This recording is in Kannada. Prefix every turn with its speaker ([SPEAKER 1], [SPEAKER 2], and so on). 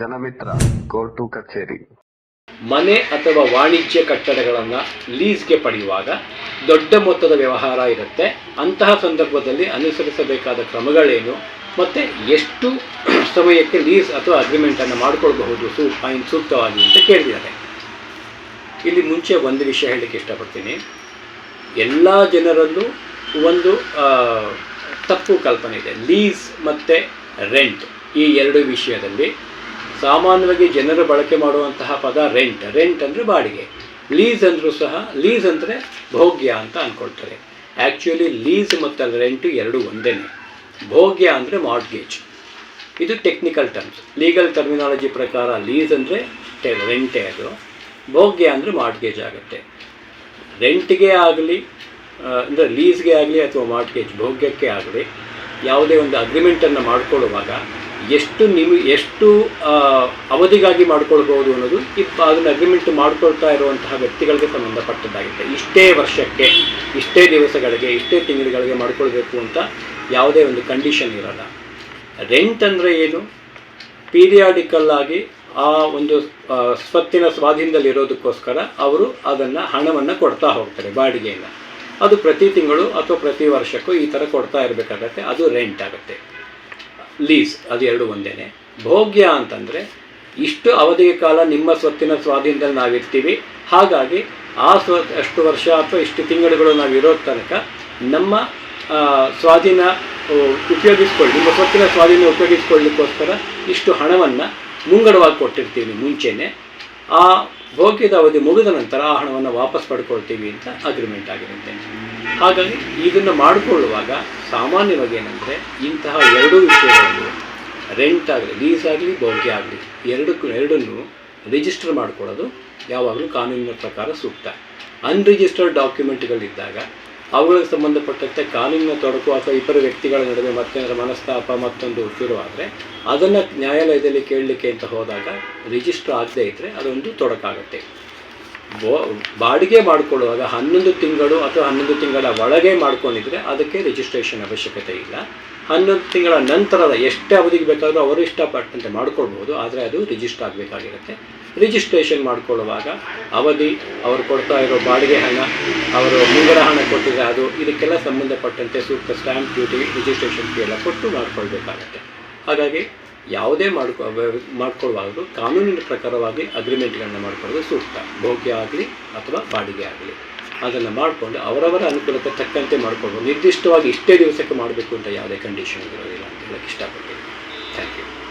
[SPEAKER 1] ಜನಮಿತ್ರ ಕೋರ್ಟು ಕಚೇರಿ.
[SPEAKER 2] ಮನೆ ಅಥವಾ ವಾಣಿಜ್ಯ ಕಟ್ಟಡಗಳನ್ನು ಲೀಸ್ಗೆ ಪಡೆಯುವಾಗ ದೊಡ್ಡ ಮೊತ್ತದ ವ್ಯವಹಾರ ಇರುತ್ತೆ. ಅಂತಹ ಸಂದರ್ಭದಲ್ಲಿ ಅನುಸರಿಸಬೇಕಾದ ಕ್ರಮಗಳೇನು? ಮತ್ತು ಎಷ್ಟು ಸಮಯಕ್ಕೆ ಲೀಸ್ ಅಥವಾ ಅಗ್ರಿಮೆಂಟನ್ನು ಮಾಡಿಕೊಳ್ಬಹುದು ಸೂ ಸೂಕ್ತವಾಗಿ ಅಂತ ಕೇಳಿದ್ದಾರೆ. ಇಲ್ಲಿ ಮುಂಚೆ ಒಂದು ವಿಷಯ ಹೇಳಲಿಕ್ಕೆ ಇಷ್ಟಪಡ್ತೀನಿ. ಎಲ್ಲ ಜನರಲ್ಲೂ ಒಂದು ತಪ್ಪು ಕಲ್ಪನೆ ಇದೆ. ಲೀಸ್ ಮತ್ತು ರೆಂಟ್ ಈ ಎರಡು ವಿಷಯದಲ್ಲಿ ಸಾಮಾನ್ಯವಾಗಿ ಜನರು ಬಳಕೆ ಮಾಡುವಂತಹ ಪದ ರೆಂಟ್ ರೆಂಟ್ ಅಂದರೆ ಬಾಡಿಗೆ. ಲೀಸ್ ಅಂದರೂ ಸಹ ಲೀಸ್ ಅಂದರೆ ಭೋಗ್ಯ ಅಂತ ಅಂದ್ಕೊಳ್ತಾರೆ ಆ್ಯಕ್ಚುಲಿ ಲೀಸ್ ಮತ್ತು ರೆಂಟು ಎರಡು ಒಂದೇ ಭೋಗ್ಯ ಅಂದರೆ ಮಾರ್ಟ್ಗೇಜ್ ಇದು ಟೆಕ್ನಿಕಲ್ ಟರ್ಮ್ಸ್ ಲೀಗಲ್ ಟರ್ಮಿನಾಲಜಿ ಪ್ರಕಾರ ಲೀಸ್ ಅಂದರೆ ರೆಂಟೇ ಅದು. ಭೋಗ್ಯ ಅಂದರೆ ಮಾರ್ಟ್ಗೇಜ್ ಆಗುತ್ತೆ. ರೆಂಟ್ಗೆ ಆಗಲಿ ಅಂದರೆ ಲೀಸ್ಗೆ ಆಗಲಿ ಅಥವಾ ಮಾರ್ಟ್ಗೇಜ್ ಭೋಗ್ಯಕ್ಕೆ ಆಗಲಿ, ಯಾವುದೇ ಒಂದು ಅಗ್ರಿಮೆಂಟನ್ನು ಮಾಡ್ಕೊಳ್ಳುವಾಗ ಎಷ್ಟು ನೀವು ಎಷ್ಟು ಅವಧಿಗಾಗಿ ಮಾಡ್ಕೊಳ್ಬೋದು ಅನ್ನೋದು ಇಪ್ಪ ಅದನ್ನು ಅಗ್ರಿಮೆಂಟ್ ಮಾಡ್ಕೊಳ್ತಾ ಇರುವಂತಹ ವ್ಯಕ್ತಿಗಳಿಗೆ ಸಂಬಂಧಪಟ್ಟದ್ದಾಗಿದೆ ಇಷ್ಟೇ ವರ್ಷಕ್ಕೆ, ಇಷ್ಟೇ ದಿವಸಗಳಿಗೆ, ಇಷ್ಟೇ ತಿಂಗಳುಗಳಿಗೆ ಮಾಡ್ಕೊಳ್ಬೇಕು ಅಂತ ಯಾವುದೇ ಒಂದು ಕಂಡೀಷನ್ ಇರಲ್ಲ. ರೆಂಟ್ ಅಂದರೆ ಏನು? ಪೀರಿಯಾಡಿಕಲ್ ಆಗಿ ಆ ಒಂದು ಸ್ವತ್ತಿನ ಸ್ವತ್ತಿನ ಸ್ವಾಧೀನದಲ್ಲಿರೋದಕ್ಕೋಸ್ಕರ ಅವರು ಅದನ್ನು ಹಣವನ್ನು ಕೊಡ್ತಾ ಹೋಗ್ತಾರೆ ಬಾಡಿಗೆಯನ್ನು. ಅದು ಪ್ರತಿ ತಿಂಗಳು ಅಥವಾ ಪ್ರತಿ ವರ್ಷಕ್ಕೂ ಈ ಥರ ಕೊಡ್ತಾ ಇರಬೇಕಾಗತ್ತೆ. ಅದು ರೆಂಟ್ ಆಗುತ್ತೆ. ಲೀಸ್ ಅದು ಎರಡು ಒಂದೇನೆ. ಭೋಗ್ಯ ಅಂತಂದರೆ ಇಷ್ಟು ಅವಧಿಯ ಕಾಲ ನಿಮ್ಮ ಸ್ವತ್ತಿನ ಸ್ವಾಧೀನದಲ್ಲಿ ನಾವಿರ್ತೀವಿ. ಹಾಗಾಗಿ ಆ ಸ್ವ, ಅಷ್ಟು ವರ್ಷ ಅಥವಾ ಇಷ್ಟು ತಿಂಗಳುಗಳು ನಾವು ಇರೋ ತನಕ ನಮ್ಮ ಸ್ವಾಧೀನ ಉಪಯೋಗಿಸ್ಕೊಳ್ಳಿ, ನಿಮ್ಮ ಸ್ವತ್ತಿನ ಸ್ವಾಧೀನ ಉಪಯೋಗಿಸ್ಕೊಳ್ಳಿಕ್ಕೋಸ್ಕರ ಇಷ್ಟು ಹಣವನ್ನು ಮುಂಗಡವಾಗಿ ಕೊಟ್ಟಿರ್ತೀವಿ ಮುಂಚೆನೇ. ಆ ಭೋಗ್ಯದ ಅವಧಿ ಮುಗಿದ ನಂತರ ಆ ಹಣವನ್ನು ವಾಪಸ್ ಪಡ್ಕೊಳ್ತೀವಿ ಅಂತ ಅಗ್ರಿಮೆಂಟ್ ಆಗಿರುತ್ತೆ. ಹಾಗಾಗಿ ಇದನ್ನು ಮಾಡಿಕೊಳ್ಳುವಾಗ ಸಾಮಾನ್ಯವಾಗಿ ಏನಂದರೆ ಇಂತಹ ಎರಡು ವಿಷಯಗಳನ್ನು ರೆಂಟ್ ಆಗಲಿ ಲೀಸ್ ಆಗಲಿ ಬೌಕೆ ಆಗಲಿ, ಎರಡಕ್ಕೂ ಎರಡನ್ನು ರಿಜಿಸ್ಟರ್ ಮಾಡಿಕೊಳ್ಳೋದು ಯಾವಾಗಲೂ ಕಾನೂನಿನ ಪ್ರಕಾರ ಸೂಕ್ತ. ಅನ್ರಿಜಿಸ್ಟರ್ಡ್ ಡಾಕ್ಯುಮೆಂಟ್ಗಳಿದ್ದಾಗ ಅವುಗಳಿಗೆ ಸಂಬಂಧಪಟ್ಟಂತೆ ಕಾನೂನಿನ ತೊಡಕು ಅಥವಾ ಇಬ್ಬರು ವ್ಯಕ್ತಿಗಳ ನಡುವೆ ಮತ್ತೇನಾದ್ರು ಮನಸ್ತಾಪ ಮತ್ತೊಂದು ಶುರುವಾದರೆ ಅದನ್ನು ನ್ಯಾಯಾಲಯದಲ್ಲಿ ಕೇಳಲಿಕ್ಕೆ ಅಂತ ಹೋದಾಗ ರಿಜಿಸ್ಟರ್ ಆಗದೇ ಇದ್ದರೆ ಅದೊಂದು ತೊಡಕಾಗುತ್ತೆ. ಬಾಡಿಗೆ ಮಾಡಿಕೊಳ್ಳುವಾಗ ಹನ್ನೊಂದು ತಿಂಗಳು ಅಥವಾ ಹನ್ನೊಂದು ತಿಂಗಳ ಒಳಗೆ ಮಾಡ್ಕೊಂಡಿದ್ರೆ ಅದಕ್ಕೆ ರಿಜಿಸ್ಟ್ರೇಷನ್ ಅವಶ್ಯಕತೆ ಇಲ್ಲ. ಹನ್ನೊಂದು ತಿಂಗಳ ನಂತರದ ಎಷ್ಟೇ ಅವಧಿಗೆ ಬೇಕಾದರೂ ಅವರು ಇಷ್ಟಪಟ್ಟಂತೆ ಮಾಡ್ಕೊಳ್ಬೋದು, ಆದರೆ ಅದು ರಿಜಿಸ್ಟರ್ ಆಗಬೇಕಾಗಿರುತ್ತೆ. ರಿಜಿಸ್ಟ್ರೇಷನ್ ಮಾಡ್ಕೊಳ್ಳುವಾಗ ಅವಧಿ, ಅವರು ಕೊಡ್ತಾ ಇರೋ ಬಾಡಿಗೆ ಹಣ, ಅವರು ಮುಂಗಡ ಹಣ ಕೊಟ್ಟಿದ್ರೆ ಅದು, ಇದಕ್ಕೆಲ್ಲ ಸಂಬಂಧಪಟ್ಟಂತೆ ಸೂಕ್ತ ಸ್ಟ್ಯಾಂಪ್ ಡ್ಯೂಟಿ ರಿಜಿಸ್ಟ್ರೇಷನ್ ಫೀ ಎಲ್ಲ ಕೊಟ್ಟು ಮಾಡಿಕೊಳ್ಬೇಕಾಗುತ್ತೆ. ಹಾಗಾಗಿ ಯಾವುದೇ ಮಾಡ್ಕೊ ಮಾಡ್ಕೊಳ್ಳುವಾಗಲೂ ಕಾನೂನಿನ ಪ್ರಕಾರವಾಗಿ ಅಗ್ರಿಮೆಂಟ್ಗಳನ್ನ ಮಾಡ್ಕೊಳ್ಳೋದು ಸೂಕ್ತ. ಭೋಗ್ಯ ಆಗಲಿ ಅಥವಾ ಬಾಡಿಗೆ ಆಗಲಿ. ಅದನ್ನು ಮಾಡಿಕೊಂಡು ಅವರವರ ಅನುಕೂಲಕ್ಕೆ ತಕ್ಕಂತೆ ಮಾಡ್ಕೊಳ್ಬೋದು ನಿರ್ದಿಷ್ಟವಾಗಿ ಇಷ್ಟೇ ದಿವಸಕ್ಕೆ ಮಾಡಬೇಕು ಅಂತ ಯಾವುದೇ ಕಂಡೀಷನ್ ಇರೋದಿಲ್ಲ ಅಂತ ಹೇಳಕ್ಕೆ ಇಷ್ಟಪಡ್ತೀನಿ. Thank you